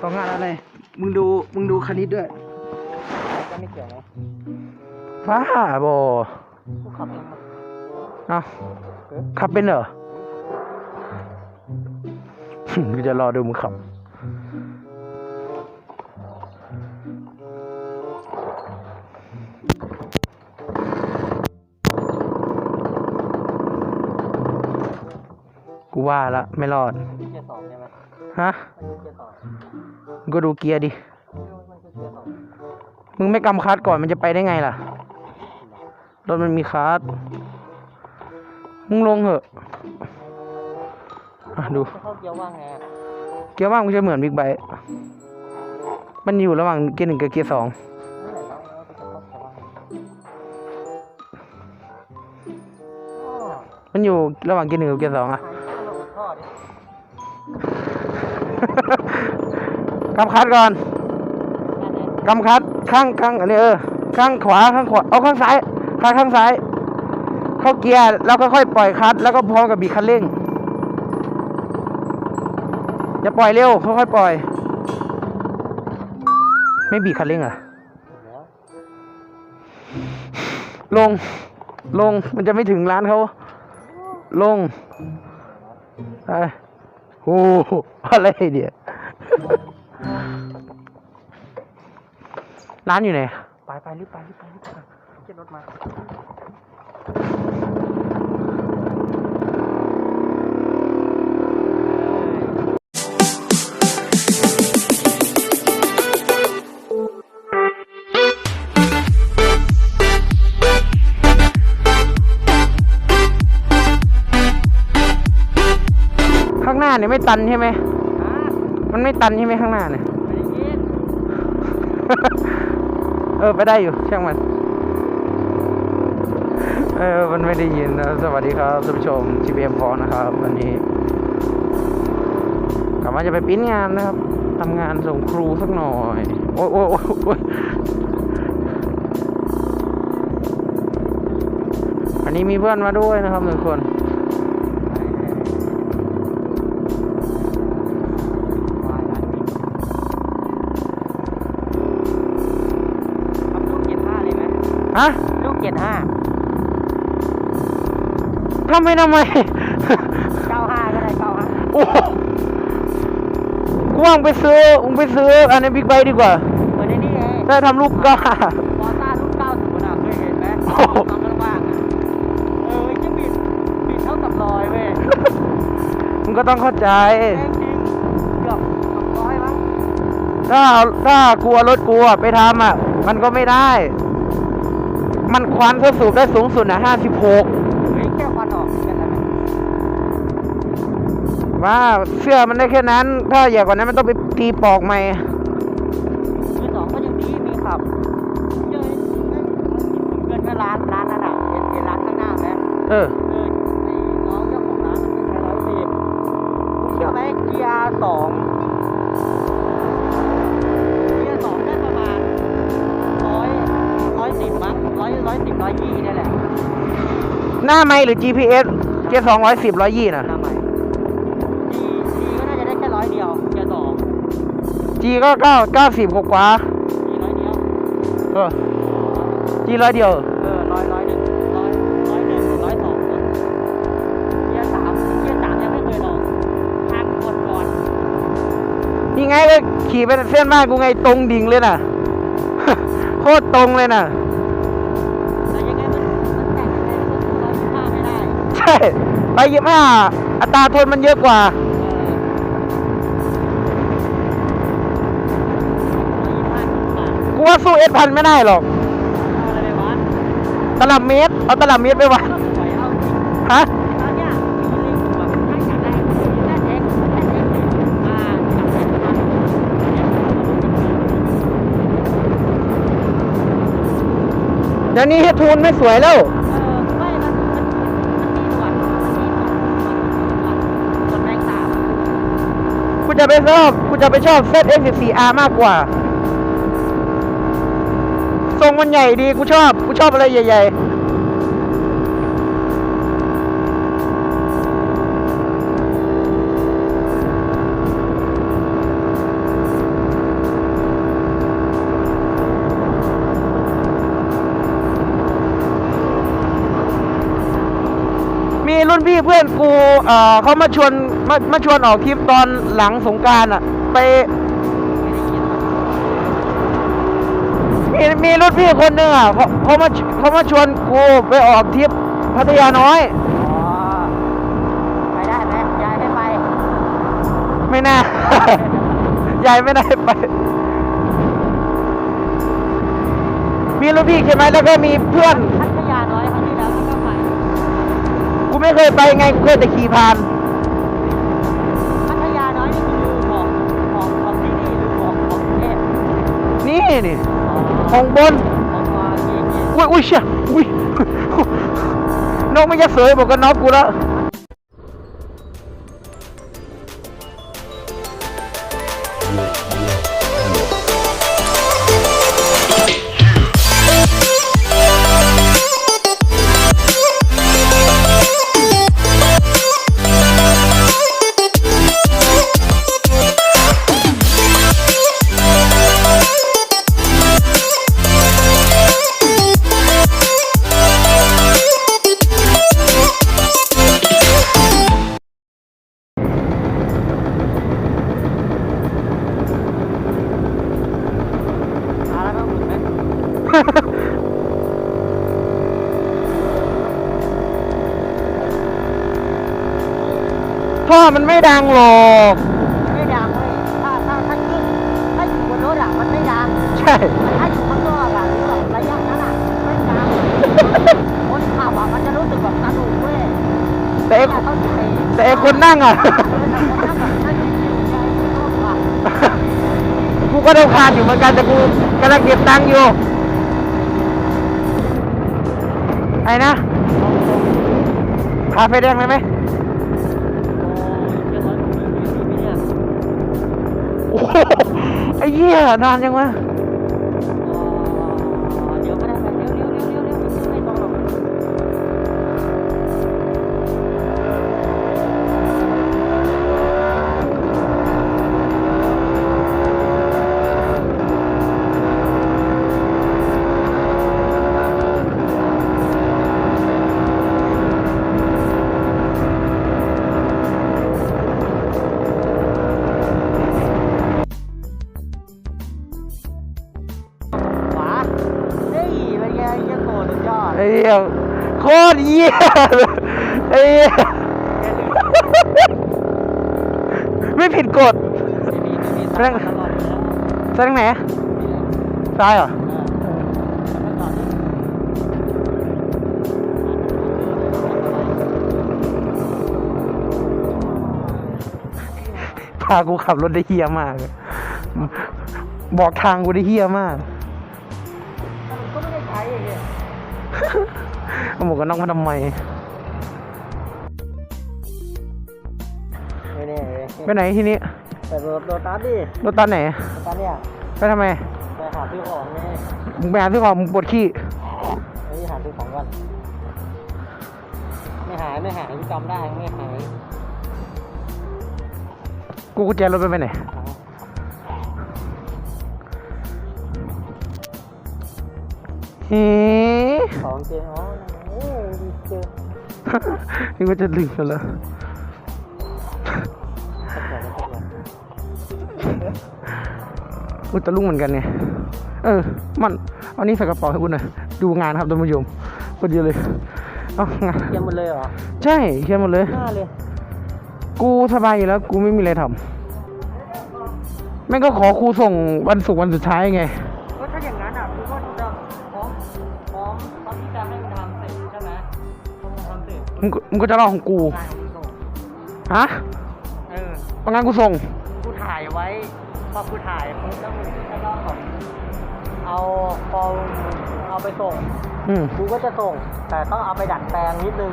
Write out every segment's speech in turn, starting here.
สองงานอะไร มึงดู มึงดูคณิตด้วย ก็ไม่เกี่ยวนะบ้าบอกูขับเองนะเอ้าขับเป็นเหรอ กูจะรอดูมึงขับ กูว่าละ ไม่รอด เกียร์สองใช่ไหมฮะมันคือเกียร์สอง มึงก็ดูเกียร์ดิมันคือเกียร์สองมึงไม่กำคัดก่อนมันจะไปได้ไงล่ะ รถมันมีคัสมึงลงเหอะอะดูจะเข้าเกียร์ว่างไงอะเกียร์ว่างมันจะเหมือนบิ๊กไบค์มันอยู่ระหว่างเกียร์หนึ่งกับเกียร์สอง ไม่ไหนบ้างแล้วจะเข้าเกียร์ว่างอ๋อมันอยู่ระหว่างเกียร์หนึ่งกับเกียร์สองอะ หายเข้าลงท่อดิ กำคัดก่อนกำคัดข้างข้างอันนี้เออข้างขวาข้างขวาเอาข้างซ้ายคัดข้างซ้าย เข้าเกียร์แล้วก็ค่อยปล่อยคัดแล้วก็พร้อมกับบีคันเร่งอย่าปล่อยเร็วค่อยๆปล่อย ไม่บีคันเร่งเหรอะลงลงมันจะไม่ถึงร้านเขาลงไปโอ้โหอะไรเนี่ย ร้านอยู่ไหน ไปไปรีบไปรีบไปรีบไปเกียร์รถมาข้างหน้าเนี่ยไม่ตันใช่ไหมอะมันไม่ตันใช่ไหมข้างหน้าเนี่ย ไม่ได้ยินเออไปได้อยู่ช่างมันเออมันไม่ได้ยินนะสวัสดีครับท่านผู้ชม GPM ฟอนะครับวันนี้กลับมาจะไปปิ้นงานนะครับทำงานส่งครูสักหน่อย โอ้โอ้โอ้อันนี้มีเพื่อนมาด้วยนะครับหนึ่งคน ฮะลูกเกียร์ห้าทำไมทำไม เก้าห้าก็ได้เก้าห้าโอ้โหกูว่างไปซื้อมึงไปซื้อ อันนี้บิ๊กไบค์ดีกว่า เหมือนในนี่ไงถ้าทำลูกก็ฟอร์ซ่ารุ่นเก้าศูนย์อะเคยเห็นไหมโอ้น้โหองกันว่างอะเออจะบิดบิดเท่ากับลอยเว้ยมึงก็ต้องเข้าใจ แม่งจริงเกือบสองร้อยมั้งถ้าเอาถ้ากลัวรถกูอะไปทำอะ มันก็ไม่ได้ มันควันทดสูบได้สูงสุดนะห้าสิบหกเฮ้ยแค่ควันออกแค่นั้นนะว่าเสื้อมันได้แค่นั้น ถ้าใหญ่กว่านั้นมันต้องไปตีปอกใหม่มือสองก็ยังดีมีขับเจอผมเกินแค่ร้านร้านนั่นอะเห็นเห็นร้านข้างหน้าไหมเออเออไอ้น้องเจ้าของร้านมันเป็นร้อยสิบคุณเชื่อไหมเกียร์สอง หน้าไม่หรือ GPS เกียร์สองร้อยสิบร้อยยี่นะหน้าใหม่จีจีก็น่าจะได้แค่ร้อยเดียวเกียร์สอง G ก็เก้าเก้าสิบกว่าจีร้อยเดียว ๆเออ G ร้อยเดียว เออร้อยร้อยหนึ่งร้อยร้อยหนึ่งร้อยสองเกียร์สามเกียร์สามยังไม่เคยลองทางกดก่อนนี่ไงก็ขี่ไปเส้นบ้านกูไงตรงดิ่งเลยน่ะ โคตรตรงเลยน่ะ ช่ไปยี่ห้าอัตราทนมันเยอะกว่าเออร้อยยี่สิบห้าสิบบาทกูว่าสู้เอสพันไม่ได้หรอก เอาอะไรไปวัดตลับเมตร เอาตลับเมตรไปวัด ก็สวยเอาจริงฮะ ตอนเนี้ยมีลิงก์แบบถ้าอยากได้แค่เอ็กซ์แค่เอ็กซ์อ่าจากแค่ประมาณเอ็กซ์เดี๋ยวนี้เฮดทูนไม่สวยแล้ว เออ จะไปชอบกูจะไปชอบเ ZX14R มากกว่า ทรงมันใหญ่ดีกูชอบกูชอบอะไรใหญ่ ๆรุ่นพี่เพื่อนกู เอ่อเขามาชวนมามาชวนออกทริปตอนหลังสงกรารอะ ไปไม่ได้ยินมีมีรุ่นพี่คนหนึ่งอะเขาเขามาเขามาชวนกูไปออกทริปพัทยาน้อย อ๋อ ไปได้ไหมยายให้ไป ไม่น่า ยายไม่ได้ไป มีรุ่นพี่ใช่ไหมแล้วก็มีเพื่อน ไม่เคยไปไงกูเคยแต่ขี่ผ่าน พัทยาน้อยนี่คือของของของที่นี่หรือของของกรุงเทพนี่นี่อ๋อของบนของมาเย็นอุ้ยอุ้ยเชี่ยอุ้ยนกไม่ยักเสยบอกกันน็อกกูแล้ว มันไม่ดังหรอกไม่ดังเลยถ้าถ้าถ้าขึ้นถ้าอยู่บนรถอะมันไม่ดังใช่ถ้าอยู่ข้างนอกอะหรือแบบระยะนั้นอะไม่ดังคนขับอะมันจะรู้สึกแบบสนุกเว้ยแต่ไอ้เนี่ยต้องไปแต่ไอ้คนนั่งอะกูก็ได้คานอยู่เหมือนกันแต่กูกำลังเก็บตังค์อยู่ไอ้นะพาไฟแดงเลยไหม ไอ้เหี้ยนานยังวะ ยไอ้เหี้ยไม่ผิดกฎไม่มีไม่มีตลอดเลยนะซ้ายทางไหนซ้ายเหรอ พากูขับรถได้เฮี้ยมากบอกทางกูได้เฮี้ยมาก ก็ไม่ได้ใช้อย่างเงี้ย เอาหมวกกันน็อกมาทำไมไม่แน่เลยไปไหนที่นี้แต่รถรถตัสดิรถตันไหนรถตัสเนี่ยไปทำไมไปหาซื้อของไงมึงไปหาซื้อของมึงปวดขี้เฮ้ยหาซื้อของก่อนไม่หายไม่หายจำได้ไม่หายกูกุญแจรถไปไปไหนเฮ้ของเจอ๋อโอ้ดี เจอนี่ก็จะลืมกันแล้วสักหน่อยสักหน่อยกูตะลุงเหมือนกันไงเออ มันเอานี่ใส่กระเป๋าให้กูหน่อยดูงานครับท่านผู้ชมคนเดียวเลยเอางานเยี่ยมหมดเลยเหรอ ใช่เคลียร์หมดเลย หน้าเลย กูสบายอยู่แล้ว กูไม่มีอะไรทำแม่งก็ขอครูส่งวันศุกร์วันสุดท้ายไง มึงก็มึงก็จะเล่าของกูงานของมึงส่งฮะเออเอางานกูส่ง กูถ่ายไว้ พอกูถ่ายมึงแล้วมึงก็ต้องแบบเอาพอเอาไปส่ง อืม กูก็จะส่ง แต่ต้องเอาไปดัดแปลงนิดนึง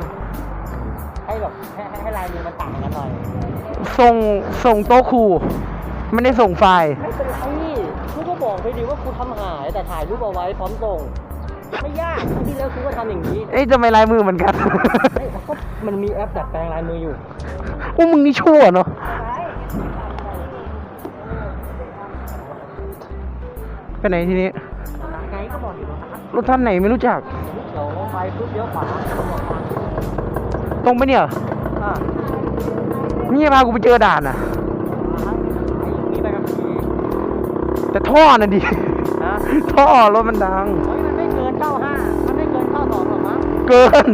ให้แบบให้ให้ให้ลายมือมันต่างกันหน่อย ส่ง ส่งโต๊ะครูไม่ได้ส่งไฟล์ ไม่เป็นไรกูก็บอกไปดิว่ากูทำหายแต่ถ่ายรูปเอาไว้พร้อมส่ง ไม่ยากครั้งที่แล้วกูก็ทำอย่างนี้เอ้ยจะไม่ลายมือเหมือนกัน เฮ้ยก็มันมีแอปดัดแปลงลายมืออยู่ โอ้มึงนี่ชั่วเนาะไปไหนทีนี้ ไงก็บอกอยู่นะรถท่านไหนไม่รู้จัก เดี๋ยวไปปุ๊บเดี๋ยวขวาตรงไปเนี่ย อ่านี่พากูไปเจอด่านอะไอ้มีใบขับขี่แต่ท่อน่ะดิ นะท่อรถมันดัง เฮ้ย เกิน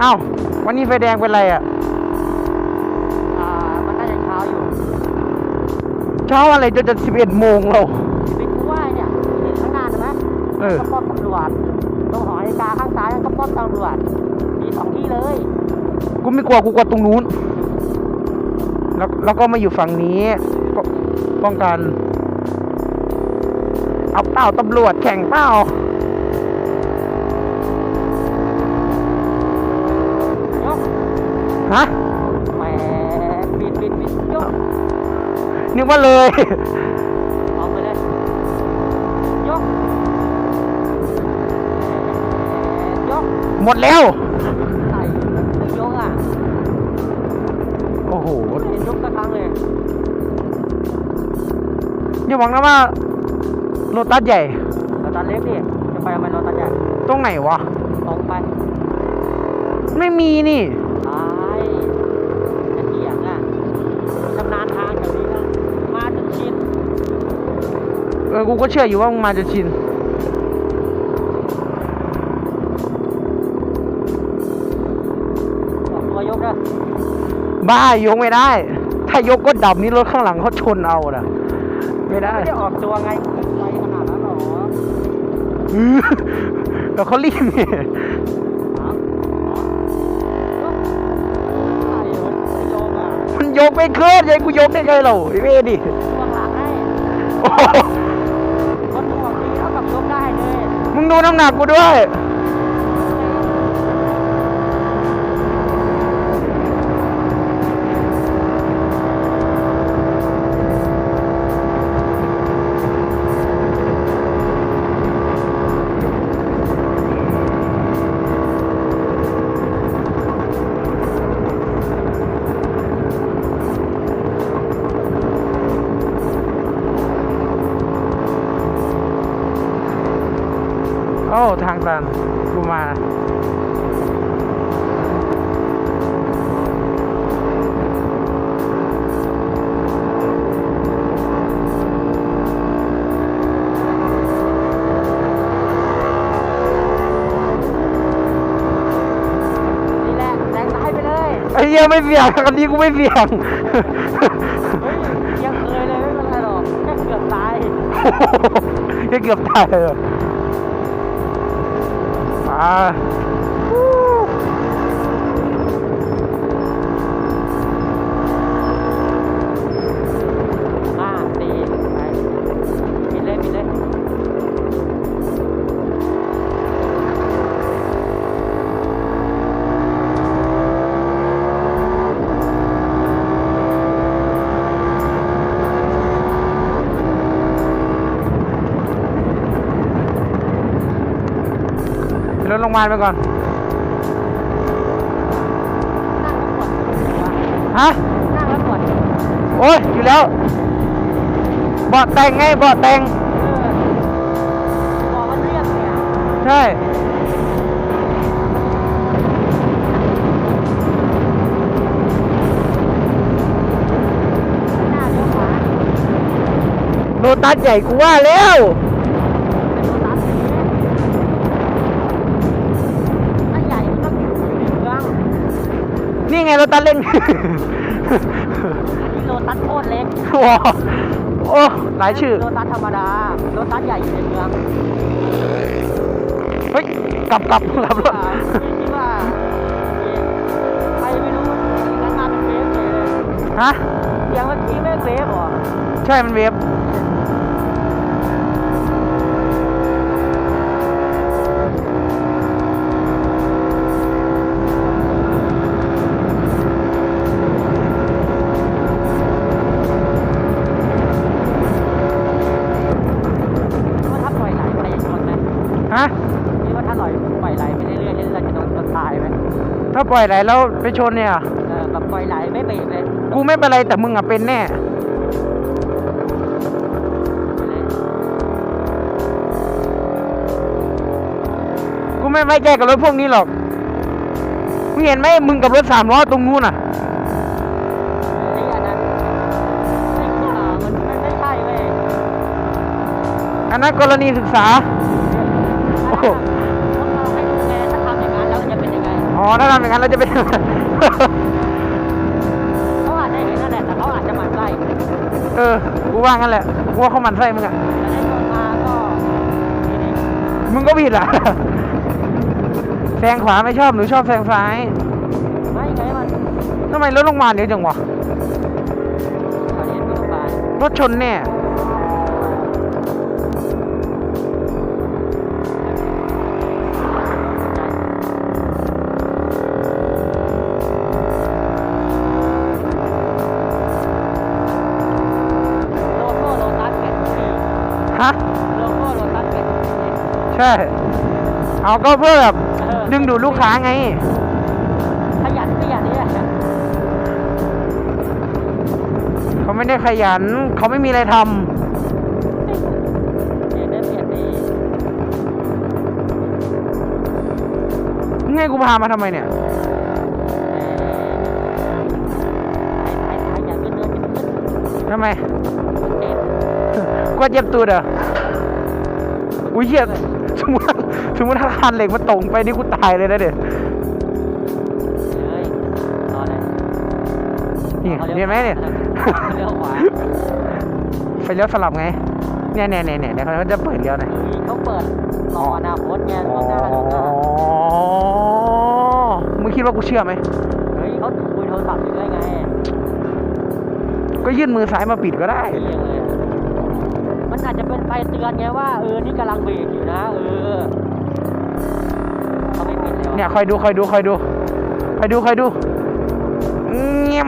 เอ้า วันนี้ไฟแดงเป็นไรอะ อ่า มันน่าจะเช้าอยู่เช้าอะไรจนจะสิบเอ็ดโมงเราไปกูว่าเนี่ยเห็นข้างหน้าใช่ไหมเออ ก็ป้อมตำรวจตรงหอนาฬิกาข้างซ้ายนั่นก็ป้อมตำรวจ มีสองที่เลยกูไม่กลัวกูกลัวตรงนู้น แล้วแล้วก็มาอยู่ฝั่งนี้ป้องป้องกัน เอาเป้าตำรวจแข่งเป้า นึกว่าเลยเอาไปเลยยกยกหมดแล้วใส่ยกอะโอ้โหไม่เห็นยกสักครั้งเลยอย่าหวังนะว่าโลตัสใหญ่รถตัดเล็กดิจะไปทำไมรถตัดใหญ่ตรงไหนวะตรงไปไม่มีนี่ ออกูก็เชื่ออยู่ว่ามึงมาจะชินออกตัวยกเด้อบ้ายกไม่ได้ ถ้ายกก็ดับนี่รถข้างหลังเขาชนเอาน่ะ ไม่ได้ ไม่ได้ออกตัวไงไวขนาดนั้นหรออื้อแล้วเขารีบไงฮะอ๋อใส่มันไม่ยกอะมันยกไม่ขึ้นยัยกูยกได้ไงเราไอ้เว้ยดิ ดูน้ำหนักกูด้วย ทางตันกูมานี่แหละแซงซ้ายไปเลยไอ้เหี้ยไม่เบี่ยงคันนี้กูไม่เบี่ยง เฮ้ยยังเคยเลยไม่เป็นไรหรอกแค่เกือบตาย ยังเกือบตายเลย ม รถโรงพยาบาลไปก่อนนั่งฮะแล้วปวดนั่งแล้วปวดโอ้ยอยู่แล้วเบาะแต่งไงเบาะแต่งเออบอกมันเรียกเนี่ยใช่ หน้าเลี้ยวขวา โลตัสใหญ่กูว่าแล้ว นี่ไงโลตัสเล่นอันนี้โลตัสโคตรเล็กว้าวโอ้หลายชื่อ โลตัสธรรมดา โลตัสใหญ่อยู่ในเมืองเฮ้ยกลับกลับกลับรถอ่าคิดว่าใครไม่รู้นั้นมาเป็นเวฟเลยฮะเสียงเมื่อกี้ไม่เวฟเหรอ ใช่มันเวฟ ปล่อยไหลแล้วไปชนเนี่ยเออแบบปล่อยไหลไม่เบรกเลยกูไม่เป็นไรแต่มึงอะเป็นแน่ กูไม่ไม่ไม่แก้กับรถพวกนี้หรอก มึงเห็นไหมมึงกับรถสามล้อตรงนู้นอะ ไอ้อันนั้นไอ้เหี้ยมันมันไม่ใช่เว้ยอันนั้นกรณีศึกษา โอ้โห ถ้าทำอย่างนั้นเราจะเป็นเขาอาจจะเห็นนั่นแหละแต่เขาอาจจะหมั่นไส้เออ กูว่างั้นแหละ กูว่าเขาหมันไส้มึงอะแต่ได้โดนมาก็ทีนี้มึงก็ผิดอะ แซงขวาไม่ชอบหนูชอบแซงซ้ายไม่ไงมันทำไมรถลงมาเร็วจังวะตอนนี้ที่โรงพยาบาลรถชนแน่โฮะโลโก้โลตัสเป็ดนี่ใช่ เอาก็เพื่อแบบเออดึงดูดลูกค้าไง ขยันขยันเนี่ยเขาไม่ได้ขยัน เขาไม่มีอะไรทเปลี่ยนได้เปลี่ยนดีำมึงให้กูพามาทำไมเนี่ย ก็เจ็บตัวเด้ออุ้ยเหี้ยสมมติสมมติถ้าคานเหล็กมันตรงไปนี่กูตายเลยนะเด็ดเลยรอเลยนี่เห็นไหมเนี่ยเลี้ยวขวาไปเลี้ยวสลับไงเนี่ยเนี่ยเนี่ยเนี่ยเดี๋ยวเขาจะเปิดเลี้ยวหน่อยเขาเปิดรออนาคตไงล่วงหน้าล่วงหน้ามึงคิดว่ากูเชื่อไหมเฮ้ยเขาคุยโทรศัพท์อยู่ด้วยไง ก็ยื่นมือซ้ายมาปิดก็ได้ มันอาจจะเป็นไฟเตือนไงว่าเออนี่กำลังเบรกอยู่นะเออเขาไม่ปิดแลยเนี่ยคอยดูคอยดูคอยดูคอยดูคอยดูเงียบ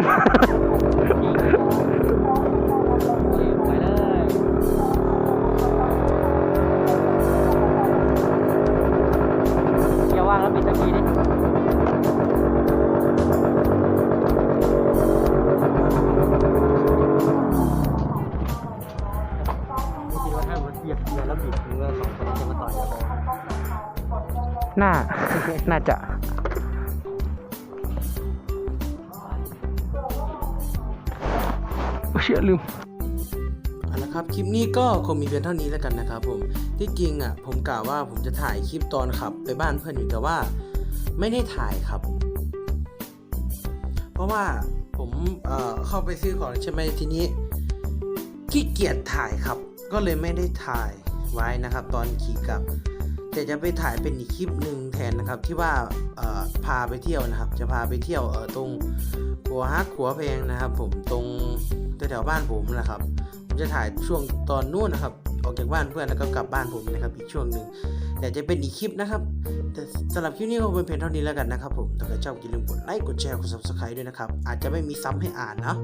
น่าจะ เชื่อลืมอาละครับคลิปนี้ก็คงมีเพียงเท่านี้แล้วกันนะครับผมที่จริงอะผมกล่าวว่าผมจะถ่ายคลิปตอนขับไปบ้านเพื่อนอยู่แต่ว่า ไม่ได้ถ่ายครับ เพราะว่าผมเอ่อเข้าไปซื้อของใช่ไหมทีนี้ขี้เกียจถ่ายครับ ก็เลยไม่ได้ถ่ายไว้นะครับ ตอนขี่กลับ แต่จะไปถ่ายเป็นอีกคลิปหนึ่งแทนนะครับที่ว่าพาไปเที่ยวนะครับ จะพาไปเที่ยวตรงหัวฮักหัวเพลงนะครับ ผมตรงแถวๆบ้านผมนะครับผมจะถ่ายช่วงตอนนู้นนะครับ ออกจากบ้านเพื่อนแล้วก็กลับบ้านผมนะครับ อีกช่วงหนึ่งแต่จะเป็นอีกคลิปนะครับแต่สำหรับคลิปนี้ก็เป็นเพียงเท่านี้แล้วกันนะครับ ผมถ้าเกิดชอบอย่าลืมกดไลค์กดแชร์กด subscribe ด้วยนะครับ อาจจะไม่มีซ้ำให้อ่านนะ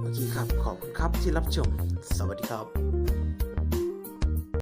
โอเคครับขอบคุณครับที่รับชม สวัสดีครับ